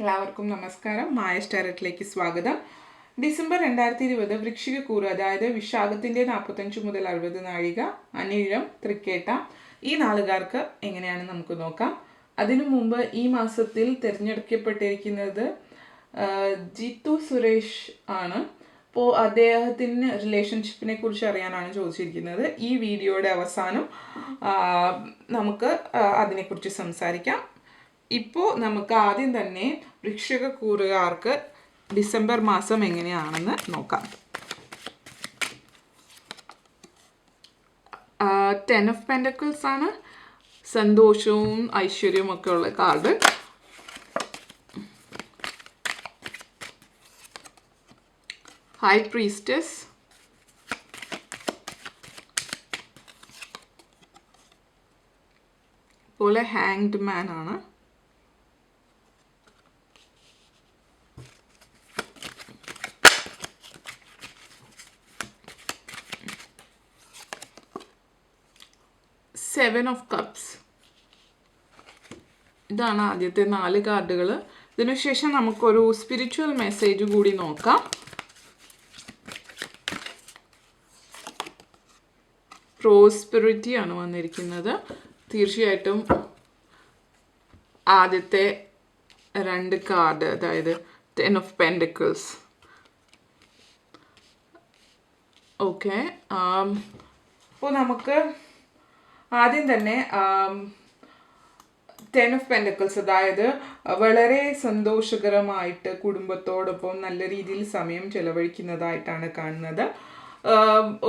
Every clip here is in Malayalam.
എല്ലാവർക്കും നമസ്കാരം. മായ സ്റ്റാരറ്റിലേക്ക് സ്വാഗതം. ഡിസംബർ രണ്ടായിരത്തി ഇരുപത് വൃക്ഷിക കൂറ് അതായത് വിശാഖത്തിന്റെ നാൽപ്പത്തഞ്ച് മുതൽ അറുപത് നാഴിക അനിഴം തൃക്കേട്ട ഈ നാളുകാർക്ക് എങ്ങനെയാണ് നമുക്ക് നോക്കാം. അതിനു മുമ്പ് ഈ മാസത്തിൽ തിരഞ്ഞെടുക്കപ്പെട്ടിരിക്കുന്നത് ജിത്തു സുരേഷ് ആണ്. അപ്പോൾ അദ്ദേഹത്തിന് റിലേഷൻഷിപ്പിനെ കുറിച്ച് അറിയാനാണ് ചോദിച്ചിരിക്കുന്നത്. ഈ വീഡിയോയുടെ അവസാനം നമുക്ക് അതിനെക്കുറിച്ച് സംസാരിക്കാം. ഇപ്പോൾ നമുക്ക് ആദ്യം തന്നെ വൃക്ഷക കൂറുകാർക്ക് ഡിസംബർ മാസം എങ്ങനെയാണെന്ന് നോക്കാം. ടെൻ ഓഫ് പെൻഡക്കിൾസ് ആണ്. സന്തോഷവും ഐശ്വര്യവും ഒക്കെ ഉള്ള കാർഡ്. ഹൈ പ്രീസ്റ്റസ് പോലെ ഹാങ്ഡ് മാൻ ആണ്. സെവൻ ഓഫ് കപ്സ് ഇതാണ് ആദ്യത്തെ നാല് കാർഡുകൾ ഇതിനുശേഷം നമുക്കൊരു സ്പിരിച്വൽ മെസ്സേജ് കൂടി നോക്കാം. പ്രോസ്പെറിറ്റി ആണ് വന്നിരിക്കുന്നത്. തീർച്ചയായിട്ടും ആദ്യത്തെ രണ്ട് കാർഡ് അതായത് ടെൻ ഓഫ് പെൻഡിക്കിൾസ് ഓക്കെ അപ്പോൾ നമുക്ക് ആദ്യം തന്നെ ടെൻ ഓഫ് പെൻഡക്കിൾസ് അതായത് വളരെ സന്തോഷകരമായിട്ട് കുടുംബത്തോടൊപ്പം നല്ല രീതിയിൽ സമയം ചെലവഴിക്കുന്നതായിട്ടാണ് കാണുന്നത്.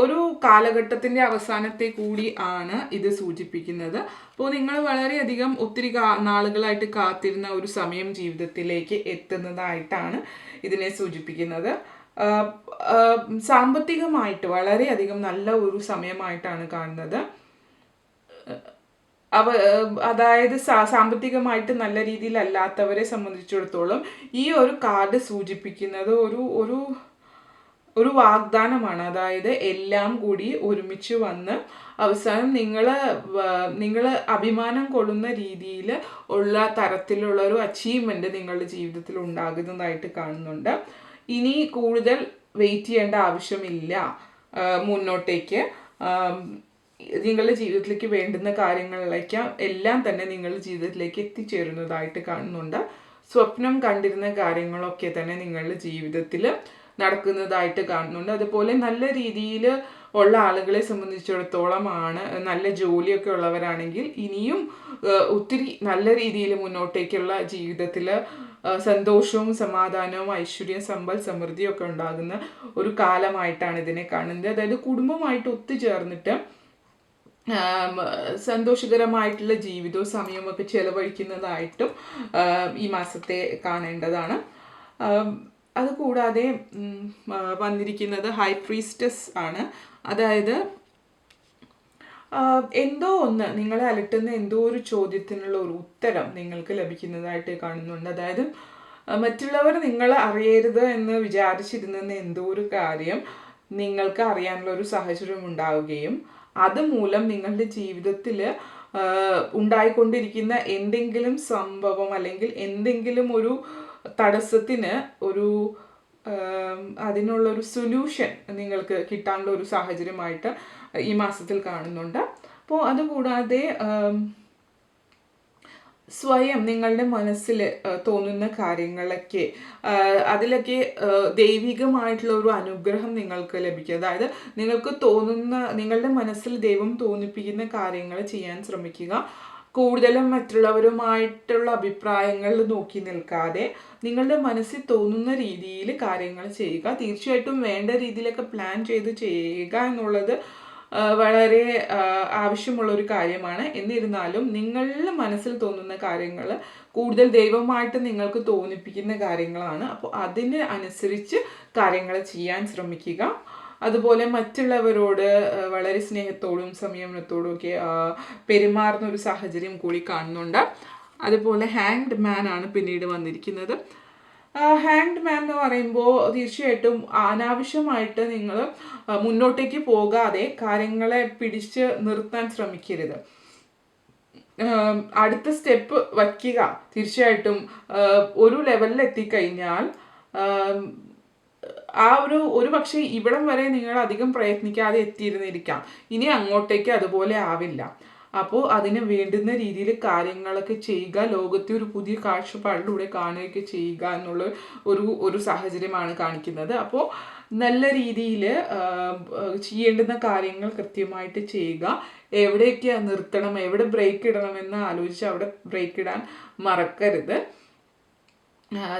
ഒരു കാലഘട്ടത്തിന്റെ അവസാനത്തെ കൂടി ആണ് ഇത് സൂചിപ്പിക്കുന്നത്. അപ്പോൾ നിങ്ങൾ വളരെയധികം ഒത്തിരി നാളുകളായിട്ട് കാത്തിരുന്ന ഒരു സമയം ജീവിതത്തിലേക്ക് എത്തുന്നതായിട്ടാണ് ഇതിനെ സൂചിപ്പിക്കുന്നത്. സാമ്പത്തികമായിട്ട് വളരെയധികം നല്ല ഒരു സമയമായിട്ടാണ് കാണുന്നത്. അവ അതായത് സാമ്പത്തികമായിട്ട് നല്ല രീതിയിലല്ലാത്തവരെ സംബന്ധിച്ചിടത്തോളം ഈ ഒരു കാർഡ് സൂചിപ്പിക്കുന്നത് ഒരു ഒരു ഒരു വാഗ്ദാനമാണ്. അതായത് എല്ലാം കൂടി ഒരുമിച്ച് വന്ന് അവസാനം നിങ്ങൾ നിങ്ങൾ അഭിമാനം കൊള്ളുന്ന രീതിയിൽ ഉള്ള തരത്തിലുള്ള ഒരു അച്ചീവ്മെന്റ് നിങ്ങളുടെ ജീവിതത്തിൽ ഉണ്ടാകുന്നതായിട്ട് കാണുന്നുണ്ട്. ഇനി കൂടുതൽ വെയിറ്റ് ചെയ്യേണ്ട ആവശ്യമില്ല മുന്നോട്ടേക്ക്. നിങ്ങളുടെ ജീവിതത്തിലേക്ക് വേണ്ടുന്ന കാര്യങ്ങളിലേക്ക് എല്ലാം തന്നെ നിങ്ങളുടെ ജീവിതത്തിലേക്ക് എത്തിച്ചേരുന്നതായിട്ട് കാണുന്നുണ്ട്. സ്വപ്നം കണ്ടിരുന്ന കാര്യങ്ങളൊക്കെ തന്നെ നിങ്ങളുടെ ജീവിതത്തിൽ നടക്കുന്നതായിട്ട് കാണുന്നുണ്ട്. അതുപോലെ നല്ല രീതിയിൽ ഉള്ള ആളുകളെ സംബന്ധിച്ചിടത്തോളം ആണ് നല്ല ജോലിയൊക്കെ ഉള്ളവരാണെങ്കിൽ ഇനിയും ഒത്തിരി നല്ല രീതിയിൽ മുന്നോട്ടേക്കുള്ള ജീവിതത്തിൽ സന്തോഷവും സമാധാനവും ഐശ്വര്യം സമ്പൽ സമൃദ്ധിയും ഒക്കെ ഉണ്ടാകുന്ന ഒരു കാലമായിട്ടാണ് ഇതിനെ കാണുന്നത്. അതായത് കുടുംബമായിട്ട് ഒത്തുചേർന്നിട്ട് സന്തോഷകരമായിട്ടുള്ള ജീവിതവും സമയമൊക്കെ ചെലവഴിക്കുന്നതായിട്ടും ഈ മാസത്തെ കാണേണ്ടതാണ്. അതുകൂടാതെ വന്നിരിക്കുന്നത് ഹൈ പ്രീസ്റ്റസ് ആണ്. അതായത് എന്തോ ഒന്ന് നിങ്ങളെ അലട്ടുന്ന എന്തോ ഒരു ചോദ്യത്തിനുള്ള ഒരു ഉത്തരം നിങ്ങൾക്ക് ലഭിക്കുന്നതായിട്ട് കാണുന്നുണ്ട്. അതായത് മറ്റുള്ളവർ നിങ്ങൾ അറിയരുത് എന്ന് വിചാരിച്ചിരുന്ന എന്തോ ഒരു കാര്യം നിങ്ങൾക്ക് അറിയാനുള്ള ഒരു സാഹചര്യം ഉണ്ടാവുകയും അതുമൂലം നിങ്ങളുടെ ജീവിതത്തിൽ ഉണ്ടായിക്കൊണ്ടിരിക്കുന്ന എന്തെങ്കിലും സംഭവം അല്ലെങ്കിൽ എന്തെങ്കിലും ഒരു തടസ്സത്തിന് ഒരു അതിനുള്ള ഒരു സൊല്യൂഷൻ നിങ്ങൾക്ക് കിട്ടാനുള്ള ഒരു സാഹചര്യമായിട്ട് ഈ മാസത്തിൽ കാണുന്നുണ്ട്. അപ്പോൾ അതുകൂടാതെ സ്വയം നിങ്ങളുടെ മനസ്സിൽ തോന്നുന്ന കാര്യങ്ങളൊക്കെ അതിലൊക്കെ ദൈവികമായിട്ടുള്ള ഒരു അനുഗ്രഹം നിങ്ങൾക്ക് ലഭിക്കും. അതായത് നിങ്ങൾക്ക് തോന്നുന്ന നിങ്ങളുടെ മനസ്സിൽ ദൈവം തോന്നിപ്പിക്കുന്ന കാര്യങ്ങൾ ചെയ്യാൻ ശ്രമിക്കുക. കൂടുതലും മറ്റുള്ളവരുമായിട്ടുള്ള അഭിപ്രായങ്ങളിൽ നോക്കി നിൽക്കാതെ നിങ്ങളുടെ മനസ്സിൽ തോന്നുന്ന രീതിയിൽ കാര്യങ്ങൾ ചെയ്യുക. തീർച്ചയായിട്ടും വേണ്ട രീതിയിലൊക്കെ പ്ലാൻ ചെയ്ത് ചെയ്യുക എന്നുള്ളത് വളരെ ആവശ്യമുള്ള ഒരു കാര്യമാണ്. എന്നിരുന്നാലും നിങ്ങളുടെ മനസ്സിൽ തോന്നുന്ന കാര്യങ്ങൾ കൂടുതൽ ദൈവമായിട്ട് നിങ്ങൾക്ക് തോന്നിപ്പിക്കുന്ന കാര്യങ്ങളാണ്. അപ്പോൾ അതിന് അനുസരിച്ച് കാര്യങ്ങൾ ചെയ്യാൻ ശ്രമിക്കുക. അതുപോലെ മറ്റുള്ളവരോട് വളരെ സ്നേഹത്തോടും സംയമനത്തോടും ഒക്കെ പെരുമാറുന്ന ഒരു സാഹചര്യം കൂടി കാണുന്നുണ്ട്. അതുപോലെ ഹാങ്ഡ് മാൻ ആണ് പിന്നീട് വന്നിരിക്കുന്നത്. ഹാങ്ഡ് മാൻ എന്ന് പറയുമ്പോൾ തീർച്ചയായിട്ടും അനാവശ്യമായിട്ട് നിങ്ങൾ മുന്നോട്ടേക്ക് പോകാതെ കാര്യങ്ങളെ പിടിച്ച് നിർത്താൻ ശ്രമിക്കരുത്. അടുത്ത സ്റ്റെപ്പ് വയ്ക്കുക. തീർച്ചയായിട്ടും ഒരു ലെവലിൽ എത്തിക്കഴിഞ്ഞാൽ ആം, ഒരു ഒരു പക്ഷേ ഇവിടം വരെ നിങ്ങൾ അധികം പ്രയത്നിക്കാതെ എത്തിയിരുന്നിരിക്കാം. ഇനി അങ്ങോട്ടേക്ക് അതുപോലെ ആവില്ല. അപ്പോൾ അതിന് വേണ്ടുന്ന രീതിയിൽ കാര്യങ്ങളൊക്കെ ചെയ്യുക ലോകത്തെ ഒരു പുതിയ കാഴ്ചപ്പാടിലൂടെ കാണുകയൊക്കെ ചെയ്യുക എന്നുള്ള ഒരു ഒരു സാഹചര്യമാണ് കാണിക്കുന്നത്. അപ്പോൾ നല്ല രീതിയിൽ ചെയ്യേണ്ടുന്ന കാര്യങ്ങൾ കൃത്യമായിട്ട് ചെയ്യുക. എവിടെയൊക്കെ നിർത്തണം എവിടെ ബ്രേക്ക് ഇടണമെന്ന് ആലോചിച്ച് അവിടെ ബ്രേക്ക് ഇടാൻ മറക്കരുത്.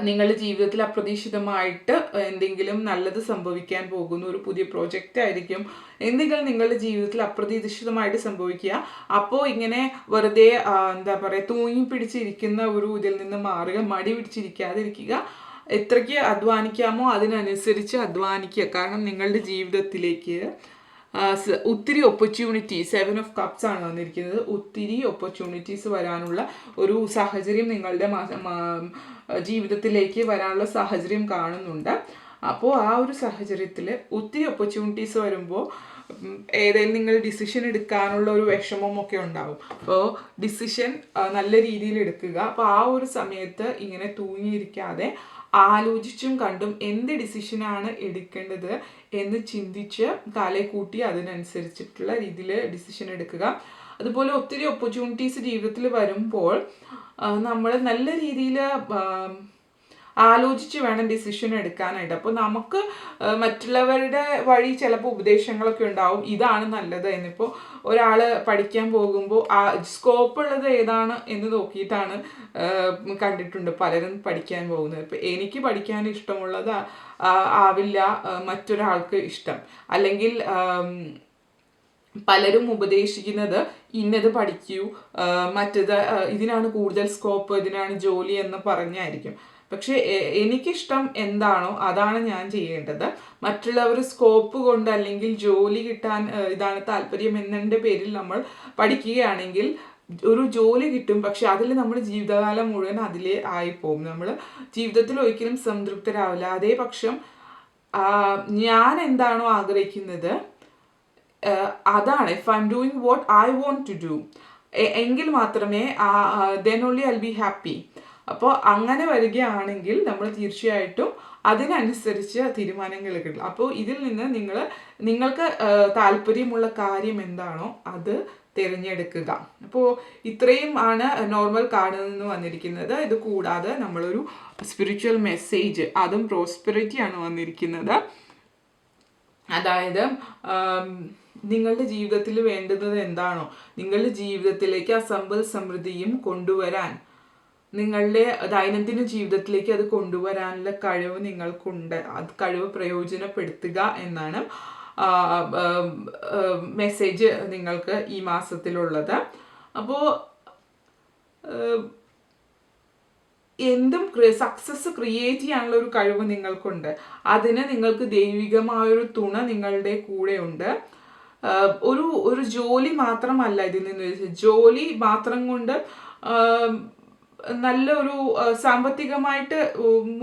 നിങ്ങളുടെ ജീവിതത്തിൽ അപ്രതീക്ഷിതമായിട്ട് എന്തെങ്കിലും നല്ലത് സംഭവിക്കാൻ പോകുന്ന ഒരു പുതിയ പ്രോജക്റ്റ് ആയിരിക്കും എന്തെങ്കിലും നിങ്ങളുടെ ജീവിതത്തിൽ അപ്രതീക്ഷിതമായിട്ട് സംഭവിക്കുക. അപ്പോൾ ഇങ്ങനെ വെറുതെ എന്താ പറയുക തൂങ്ങി പിടിച്ചിരിക്കുന്ന ഒരു ഇതിൽ നിന്ന് മാറുക മടി പിടിച്ചിരിക്കാതിരിക്കുക. എത്രയ്ക്ക് അധ്വാനിക്കാമോ അതിനനുസരിച്ച് അധ്വാനിക്കുക. കാരണം നിങ്ങളുടെ ജീവിതത്തിലേക്ക് ഒത്തിരി ഓപ്പർച്യൂണിറ്റി സെവൻ ഓഫ് കപ്സ് ആണ് വന്നിരിക്കുന്നത്. ഒത്തിരി ഓപ്പർച്യൂണിറ്റീസ് വരാനുള്ള ഒരു സാഹചര്യം നിങ്ങളുടെ ജീവിതത്തിലേക്ക് വരാനുള്ള സാഹചര്യം കാണുന്നുണ്ട്. അപ്പോൾ ആ ഒരു സാഹചര്യത്തിൽ ഒത്തിരി ഓപ്പർച്യൂണിറ്റീസ് വരുമ്പോൾ ഏതെങ്കിലും നിങ്ങൾ ഡിസിഷൻ എടുക്കാനുള്ള ഒരു വിഷമമൊക്കെ ഉണ്ടാവും. അപ്പോൾ ഡിസിഷൻ നല്ല രീതിയിൽ എടുക്കുക. അപ്പോൾ ആ ഒരു സമയത്ത് ഇങ്ങനെ തൂങ്ങിയിരിക്കാതെ ആലോചിച്ചും കണ്ടും എന്ത് ഡിസിഷനാണ് എടുക്കേണ്ടത് എന്ന് ചിന്തിച്ച് കാലെ കൂട്ടി അതിനനുസരിച്ചിട്ടുള്ള രീതിയിൽ ഡിസിഷൻ എടുക്കുക. അതുപോലെ ഒത്തിരി ഓപ്പർച്യൂണിറ്റീസ് ജീവിതത്തിൽ വരുമ്പോൾ നമ്മൾ നല്ല രീതിയിൽ ആലോചിച്ച് വേണം ഡിസിഷൻ എടുക്കാനായിട്ട്. അപ്പോൾ നമുക്ക് മറ്റുള്ളവരുടെ വഴി ചിലപ്പോൾ ഉപദേശങ്ങളൊക്കെ ഉണ്ടാവും. ഇതാണ് നല്ലത് എന്നിപ്പോൾ ഒരാൾ പഠിക്കാൻ പോകുമ്പോൾ ആ സ്കോപ്പ് ഉള്ളത് ഏതാണ് എന്ന് നോക്കിയിട്ടാണ് കണ്ടിട്ടുണ്ട് പലരും പഠിക്കാൻ പോകുന്നത്. ഇപ്പം എനിക്ക് പഠിക്കാൻ ഇഷ്ടമുള്ളത് ആവില്ല മറ്റൊരാൾക്ക് ഇഷ്ടം. അല്ലെങ്കിൽ പലരും ഉപദേശിക്കുന്നത് ഇന്നത് പഠിക്കൂ. മറ്റേത് ഇതിനാണ് കൂടുതൽ സ്കോപ്പ് ഇതിനാണ് ജോലി എന്ന് പറഞ്ഞായിരിക്കും. പക്ഷെ എനിക്കിഷ്ടം എന്താണോ അതാണ് ഞാൻ ചെയ്യേണ്ടത്. മറ്റുള്ളവർ സ്കോപ്പ് കൊണ്ട് അല്ലെങ്കിൽ ജോലി കിട്ടാൻ ഇതാണ് താല്പര്യം എന്നതിന്റെ പേരിൽ നമ്മൾ പഠിക്കുകയാണെങ്കിൽ ഒരു ജോലി കിട്ടും. പക്ഷെ അതിൽ നമ്മൾ ജീവിതകാലം മുഴുവൻ അതിലേ ആയിപ്പോവും നമ്മൾ ജീവിതത്തിൽ ഒരിക്കലും സംതൃപ്തരാവില്ല. അതേപക്ഷം ഞാൻ എന്താണോ ആഗ്രഹിക്കുന്നത് അതാണ്. If I am doing what I want to do എങ്കിൽ മാത്രമേ then only I be happy അപ്പോൾ അങ്ങനെ വരികയാണെങ്കിൽ നമ്മൾ തീർച്ചയായിട്ടും അതിനനുസരിച്ച് തീരുമാനങ്ങൾ എടുക്കണം. അപ്പോൾ ഇതിൽ നിന്ന് നിങ്ങൾ നിങ്ങൾക്ക് താല്പര്യമുള്ള കാര്യം എന്താണോ അത് തിരഞ്ഞെടുക്കുക. അപ്പോൾ ഇത്രയും ആണ് നോർമൽ കാർഡിൽ നിന്ന് വന്നിരിക്കുന്നത്. ഇത് കൂടാതെ നമ്മളൊരു സ്പിരിച്വൽ മെസ്സേജ് അതും പ്രോസ്പെറിറ്റി ആണ് വന്നിരിക്കുന്നത്. അതായത് നിങ്ങളുടെ ജീവിതത്തിൽ വേണ്ടുന്നത് എന്താണോ? നിങ്ങളുടെ ജീവിതത്തിലേക്ക് ആ സമ്പൽ സമൃദ്ധിയും കൊണ്ടുവരാൻ. നിങ്ങളുടെ ദൈനംദിന ജീവിതത്തിലേക്ക് അത് കൊണ്ടുവരാനുള്ള കഴിവ് നിങ്ങൾക്കുണ്ട്. അത് കഴിവ് പ്രയോജനപ്പെടുത്തുക എന്നാണ് മെസ്സേജ് നിങ്ങൾക്ക് ഈ മാസത്തിലുള്ളത്. അപ്പോൾ എന്തും സക്സസ് ക്രിയേറ്റ് ചെയ്യാനുള്ള ഒരു കഴിവ് നിങ്ങൾക്കുണ്ട്. അതിന് നിങ്ങൾക്ക് ദൈവികമായൊരു തുണ നിങ്ങളുടെ കൂടെ ആഹ് ഒരു ഒരു ജോലി മാത്രമല്ല ഇതിൽ നിന്ന്. ജോലി മാത്രം കൊണ്ട് നല്ല ഒരു സാമ്പത്തികമായിട്ട്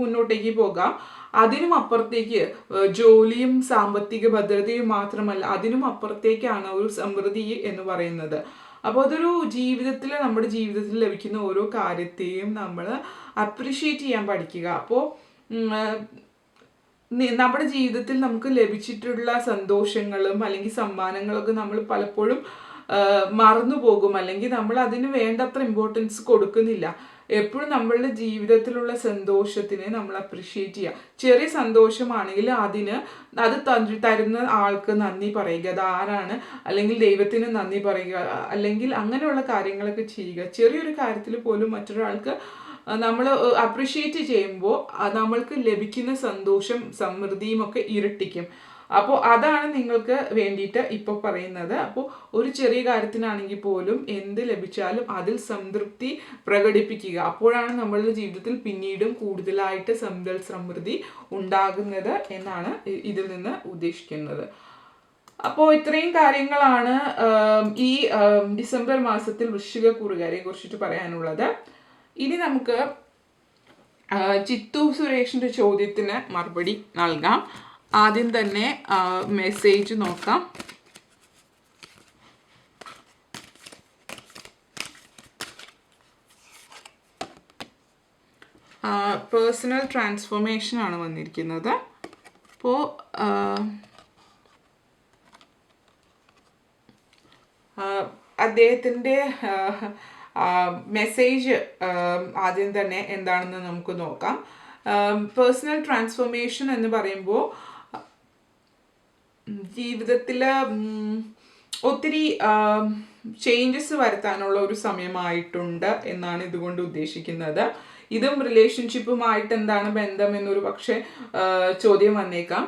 മുന്നോട്ടേക്ക് പോകാം അതിനും അപ്പുറത്തേക്ക് ജോലിയും സാമ്പത്തിക ഭദ്രതയും മാത്രമല്ല അതിനും അപ്പുറത്തേക്കാണ് ഒരു സമൃദ്ധി എന്ന് പറയുന്നത് അപ്പോൾ അതൊരു ജീവിതത്തിൽ നമ്മുടെ ജീവിതത്തിൽ ലഭിക്കുന്ന ഓരോ കാര്യത്തെയും നമ്മൾ അപ്രിഷ്യേറ്റ് ചെയ്യാൻ പഠിക്കുക അപ്പോൾ നമ്മുടെ ജീവിതത്തിൽ നമുക്ക് ലഭിച്ചിട്ടുള്ള സന്തോഷങ്ങളും അല്ലെങ്കിൽ സമ്മാനങ്ങളൊക്കെ നമ്മൾ പലപ്പോഴും മറന്നു പോകും. അല്ലെങ്കിൽ നമ്മൾ അതിന് വേണ്ടത്ര ഇമ്പോർട്ടൻസ് കൊടുക്കുന്നില്ല. എപ്പോഴും നമ്മളുടെ ജീവിതത്തിലുള്ള സന്തോഷത്തിനെ നമ്മൾ അപ്രിഷ്യേറ്റ് ചെയ്യുക. ചെറിയ സന്തോഷമാണെങ്കിൽ അതിന് അത് തരുന്ന ആൾക്ക് നന്ദി പറയുക. അത് ആരാണ്? അല്ലെങ്കിൽ ദൈവത്തിന് നന്ദി പറയുക. അല്ലെങ്കിൽ അങ്ങനെയുള്ള കാര്യങ്ങളൊക്കെ ചെയ്യുക. ചെറിയൊരു കാര്യത്തിൽ പോലും മറ്റൊരാൾക്ക് നമ്മൾ അപ്രിഷ്യേറ്റ് ചെയ്യുമ്പോൾ നമ്മൾക്ക് ലഭിക്കുന്ന സന്തോഷം സമൃദ്ധിയും ഒക്കെ ഇരട്ടിക്കും. അപ്പോൾ അതാണ് നിങ്ങൾക്ക് വേണ്ടിയിട്ട് ഇപ്പോൾ പറയുന്നത്. അപ്പോൾ ഒരു ചെറിയ കാര്യത്തിനാണെങ്കിൽ പോലും എന്ത് ലഭിച്ചാലും അതിൽ സംതൃപ്തി പ്രകടിപ്പിക്കുക. അപ്പോഴാണ് നമ്മളുടെ ജീവിതത്തിൽ പിന്നീടും കൂടുതലായിട്ട് സമ്പൽ സമൃദ്ധി ഉണ്ടാകുന്നത് എന്നാണ് ഇതിൽ നിന്ന് ഉദ്ദേശിക്കുന്നത്. അപ്പോൾ ഇത്രയും കാര്യങ്ങളാണ് ഈ ഡിസംബർ മാസത്തിൽ വൃശ്ചിക കുറുകാരെ കുറിച്ചിട്ട് പറയാനുള്ളത്. ഇനി നമുക്ക് ചിത്തു സുരേഷിന്റെ ചോദ്യത്തിന് മറുപടി നൽകാം. ആദ്യം തന്നെ മെസ്സേജ് നോക്കാം. പേഴ്സണൽ ട്രാൻസ്ഫോർമേഷൻ ആണ് വന്നിരിക്കുന്നത്. അപ്പോൾ അദ്ദേഹത്തിന്റെ മെസ്സേജ് ആദ്യം തന്നെ എന്താണെന്ന് നമുക്ക് നോക്കാം. പേഴ്സണൽ ട്രാൻസ്ഫോർമേഷൻ എന്ന് പറയുമ്പോൾ ജീവിതത്തിൽ ഒത്തിരി ചേഞ്ചസ് വരുത്താനുള്ള ഒരു സമയമായിട്ടുണ്ട് എന്നാണ് ഇതുകൊണ്ട് ഉദ്ദേശിക്കുന്നത്. ഇതും റിലേഷൻഷിപ്പുമായിട്ട് എന്താണ് ബന്ധം എന്നൊരു പക്ഷേ ചോദ്യം വന്നേക്കാം.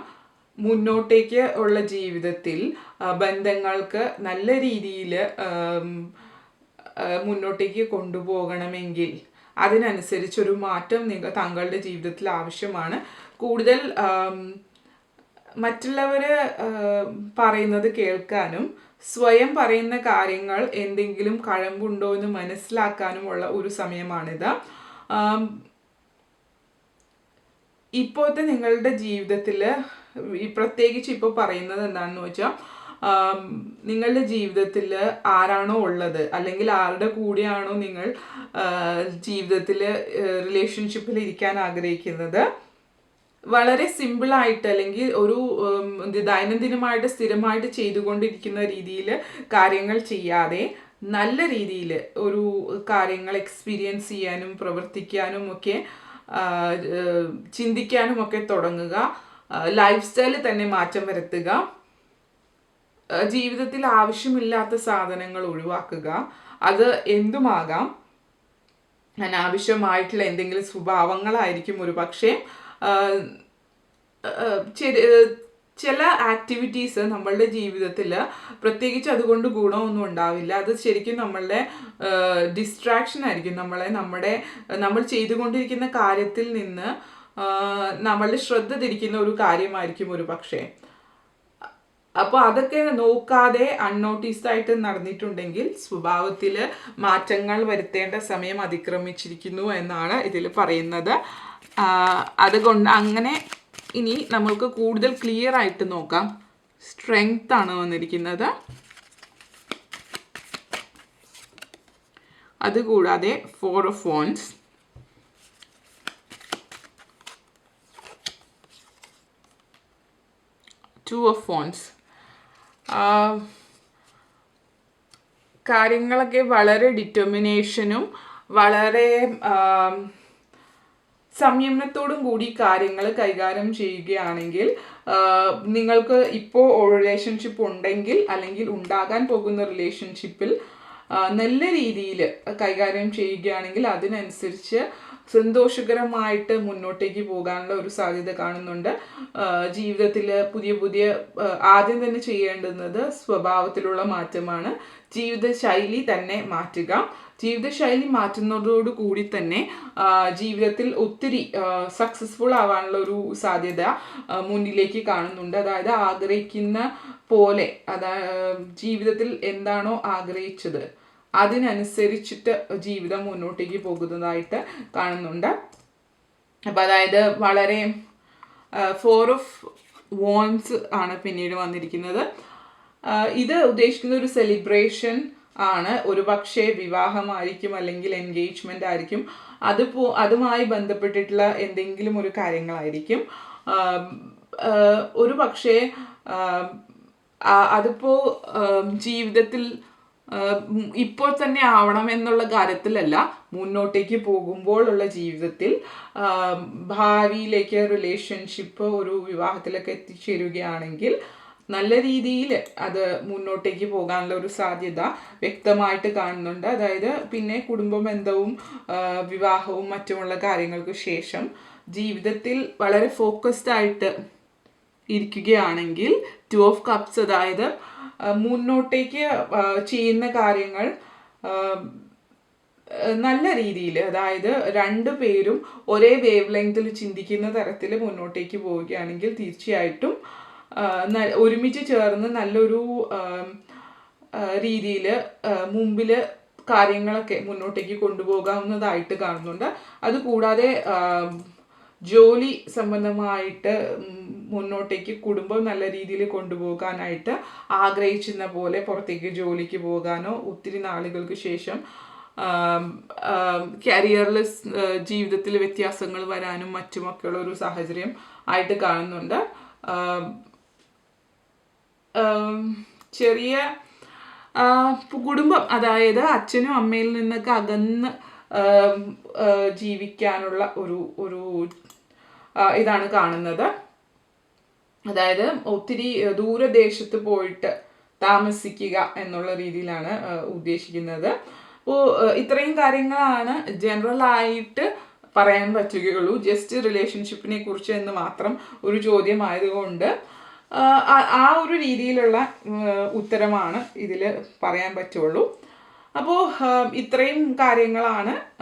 മുന്നോട്ടേക്ക് ഉള്ള ജീവിതത്തിൽ ബന്ധങ്ങൾക്ക് നല്ല രീതിയിൽ മുന്നോട്ടേക്ക് കൊണ്ടുപോകണമെങ്കിൽ അതിനനുസരിച്ചൊരു മാറ്റം നിങ്ങൾ താങ്കളുടെ ജീവിതത്തിൽ ആവശ്യമാണ്. കൂടുതൽ മറ്റുള്ളവർ പറയുന്നത് കേൾക്കാനും സ്വയം പറയുന്ന കാര്യങ്ങൾ എന്തെങ്കിലും കഴമ്പുണ്ടോ എന്ന് മനസ്സിലാക്കാനുമുള്ള ഒരു സമയമാണിത്. ഇപ്പോഴത്തെ നിങ്ങളുടെ ജീവിതത്തിൽ പ്രത്യേകിച്ച് ഇപ്പോൾ പറയുന്നത് എന്താണെന്ന് വെച്ചാൽ നിങ്ങളുടെ ജീവിതത്തിൽ ആരാണോ ഉള്ളത്? അല്ലെങ്കിൽ ആരുടെ കൂടെയാണോ നിങ്ങൾ ജീവിതത്തിൽ റിലേഷൻഷിപ്പിൽ ഇരിക്കാൻ ആഗ്രഹിക്കുന്നത്? വളരെ സിമ്പിളായിട്ട് അല്ലെങ്കിൽ ഒരു ദൈനംദിനമായിട്ട് സ്ഥിരമായിട്ട് ചെയ്തുകൊണ്ടിരിക്കുന്ന രീതിയിൽ കാര്യങ്ങൾ ചെയ്യാതെ നല്ല രീതിയിൽ ഒരു കാര്യങ്ങൾ എക്സ്പീരിയൻസ് ചെയ്യാനും പ്രവർത്തിക്കാനും ഒക്കെ ചിന്തിക്കാനും ഒക്കെ തുടങ്ങുക. ലൈഫ് സ്റ്റൈലിൽ തന്നെ മാറ്റം വരുത്തുക. ജീവിതത്തിൽ ആവശ്യമില്ലാത്ത സാധനങ്ങൾ ഒഴിവാക്കുക. അത് എന്തുമാകാം? അനാവശ്യമായിട്ടുള്ള എന്തെങ്കിലും സ്വഭാവങ്ങളായിരിക്കും ഒരു പക്ഷേ ചില ആക്ടിവിറ്റീസ് നമ്മളുടെ ജീവിതത്തിൽ പ്രത്യേകിച്ച് അതുകൊണ്ട് ഗുണമൊന്നും ഉണ്ടാവില്ല. അത് ശരിക്കും നമ്മളുടെ ഡിസ്ട്രാക്ഷൻ ആയിരിക്കും. നമ്മളെ നമ്മുടെ നമ്മൾ ചെയ്തുകൊണ്ടിരിക്കുന്ന കാര്യത്തിൽ നിന്ന് നമ്മളുടെ ശ്രദ്ധ തിരിക്കുന്ന ഒരു കാര്യമായിരിക്കും ഒരു പക്ഷേ. അപ്പോൾ അതൊക്കെ നോക്കാതെ അൺനോട്ടീസ്ഡ് ആയിട്ട് നടന്നിട്ടുണ്ടെങ്കിൽ സ്വഭാവത്തിൽ മാറ്റങ്ങൾ വരുത്തേണ്ട സമയം അതിക്രമിച്ചിരിക്കുന്നു എന്നാണ് ഇതിൽ പറയുന്നത്. അതുകൊണ്ട് അങ്ങനെ ഇനി നമ്മൾക്ക് കൂടുതൽ ക്ലിയർ ആയിട്ട് നോക്കാം. സ്ട്രെങ്ത് ആണ് വന്നിരിക്കുന്നത്. അതുകൂടാതെ four phones two of phones കാര്യങ്ങളൊക്കെ വളരെ ഡിറ്റർമിനേഷനും വളരെ സംയമനത്തോടും കൂടി കാര്യങ്ങൾ കൈകാര്യം ചെയ്യുകയാണെങ്കിൽ നിങ്ങൾക്ക് ഇപ്പോൾ റിലേഷൻഷിപ്പ് ഉണ്ടെങ്കിൽ അല്ലെങ്കിൽ ഉണ്ടാകാൻ പോകുന്ന റിലേഷൻഷിപ്പിൽ നല്ല രീതിയിൽ കൈകാര്യം ചെയ്യുകയാണെങ്കിൽ അതിനനുസരിച്ച് സന്തോഷകരമായിട്ട് മുന്നോട്ടേക്ക് പോകാനുള്ള ഒരു സാധ്യത കാണുന്നുണ്ട്. ജീവിതത്തിൽ പുതിയ പുതിയ ആദ്യം തന്നെ ചെയ്യേണ്ടുന്നത് സ്വഭാവത്തിലുള്ള മാറ്റമാണ്. ജീവിതശൈലി തന്നെ മാറ്റുക. ജീവിതശൈലി മാറ്റുന്നതോടു കൂടി തന്നെ ജീവിതത്തിൽ ഒത്തിരി സക്സസ്ഫുൾ ആവാനുള്ള ഒരു സാധ്യത മുന്നിലേക്ക് കാണുന്നുണ്ട്. അതായത് ആഗ്രഹിക്കുന്ന പോലെ അതാ ജീവിതത്തിൽ എന്താണോ ആഗ്രഹിച്ചത് അതിനനുസരിച്ചിട്ട് ജീവിതം മുന്നോട്ടേക്ക് പോകുന്നതായിട്ട് കാണുന്നുണ്ട്. അപ്പം അതായത് വളരെ ഫോർ ഓഫ് വോൺസ് ആണ് പിന്നീട് വന്നിരിക്കുന്നത്. ഇത് ഉദ്ദേശിക്കുന്ന ഒരു സെലിബ്രേഷൻ ആണ്. ഒരു പക്ഷേ വിവാഹമായിരിക്കും അല്ലെങ്കിൽ എൻഗേജ്മെന്റ് ആയിരിക്കും. അത് പോ അതുമായി ബന്ധപ്പെട്ടിട്ടുള്ള എന്തെങ്കിലും ഒരു കാര്യങ്ങളായിരിക്കും. ഒരു പക്ഷേ അതിപ്പോൾ അതിപ്പോ ജീവിതത്തിൽ ഇപ്പോൾ തന്നെ ആവണം എന്നുള്ള കാര്യത്തിലല്ല മുന്നോട്ടേക്ക് പോകുമ്പോഴുള്ള ജീവിതത്തിൽ ഭാവിയിലേക്ക് റിലേഷൻഷിപ്പ് ഒരു വിവാഹത്തിലൊക്കെ എത്തിച്ചേരുകയാണെങ്കിൽ നല്ല രീതിയിൽ അത് മുന്നോട്ടേക്ക് പോകാനുള്ള ഒരു സാധ്യത വ്യക്തമായിട്ട് കാണുന്നുണ്ട്. അതായത് പിന്നെ കുടുംബ ബന്ധവും വിവാഹവും മറ്റുമുള്ള കാര്യങ്ങൾക്ക് ശേഷം ജീവിതത്തിൽ വളരെ ഫോക്കസ്ഡ് ആയിട്ട് ഇരിക്കുകയാണെങ്കിൽ ടു ഓഫ് കപ്സ് അതായത് മുന്നോട്ടേക്ക് ചെയ്യുന്ന കാര്യങ്ങൾ നല്ല രീതിയിൽ അതായത് രണ്ടു പേരും ഒരേ വേവ് ലെങ്തിൽ ചിന്തിക്കുന്ന തരത്തിൽ മുന്നോട്ടേക്ക് പോവുകയാണെങ്കിൽ തീർച്ചയായിട്ടും ഒരുമിച്ച് ചേർന്ന് നല്ലൊരു രീതിയിൽ മുമ്പിൽ കാര്യങ്ങളൊക്കെ മുന്നോട്ടേക്ക് കൊണ്ടുപോകാവുന്നതായിട്ട് കാണുന്നുണ്ട്. അതുകൂടാതെ ജോലി സംബന്ധമായിട്ട് മുന്നോട്ടേക്ക് കുടുംബം നല്ല രീതിയിൽ കൊണ്ടുപോകാനായിട്ട് ആഗ്രഹിച്ചിരുന്ന പോലെ പുറത്തേക്ക് ജോലിക്ക് പോകാനോ ഒത്തിരി നാളുകൾക്ക് ശേഷം കരിയറിൽ ജീവിതത്തിൽ വ്യത്യാസങ്ങൾ വരാനും മറ്റുമൊക്കെയുള്ള ഒരു സാഹചര്യം ആയിട്ട് കാണുന്നുണ്ട്. ചെറിയ കുടുംബം അതായത് അച്ഛനും അമ്മയിൽ നിന്നൊക്കെ അകന്ന് ജീവിക്കാനുള്ള ഒരു ഒരു ഇതാണ് കാണുന്നത്. അതായത് ഒത്തിരി ദൂരദേശത്ത് പോയിട്ട് താമസിക്കുക എന്നുള്ള രീതിയിലാണ് ഉദ്ദേശിക്കുന്നത്. അപ്പോൾ ഇത്രയും കാര്യങ്ങളാണ് ജനറൽ ആയിട്ട് പറയാൻ പറ്റുകയുള്ളൂ. ജസ്റ്റ് റിലേഷൻഷിപ്പിനെ കുറിച്ച് എന്ന് മാത്രം ഒരു ചോദ്യമായതുകൊണ്ട് ആ- ഒരു രീതിയിലുള്ള ഉത്തരമാണ് ഇതിൽ പറയാൻ പറ്റുള്ളൂ. അപ്പോൾ ഇത്രയും കാര്യങ്ങളാണ്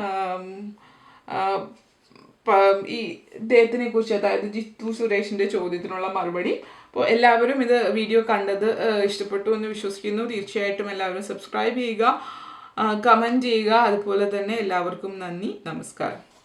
ഈ ഇദ്ദേഹത്തിനെ കുറിച്ച് അതായത് ജിത്തു സുരേഷിന്റെ ചോദ്യത്തിനുള്ള മറുപടി. അപ്പോൾ എല്ലാവരും ഇത് വീഡിയോ കണ്ടത് ഇഷ്ടപ്പെട്ടു എന്ന് വിശ്വസിക്കുന്നു. തീർച്ചയായിട്ടും എല്ലാവരും സബ്സ്ക്രൈബ് ചെയ്യുക കമന്റ് ചെയ്യുക. അതുപോലെ തന്നെ എല്ലാവർക്കും നന്ദി. നമസ്കാരം.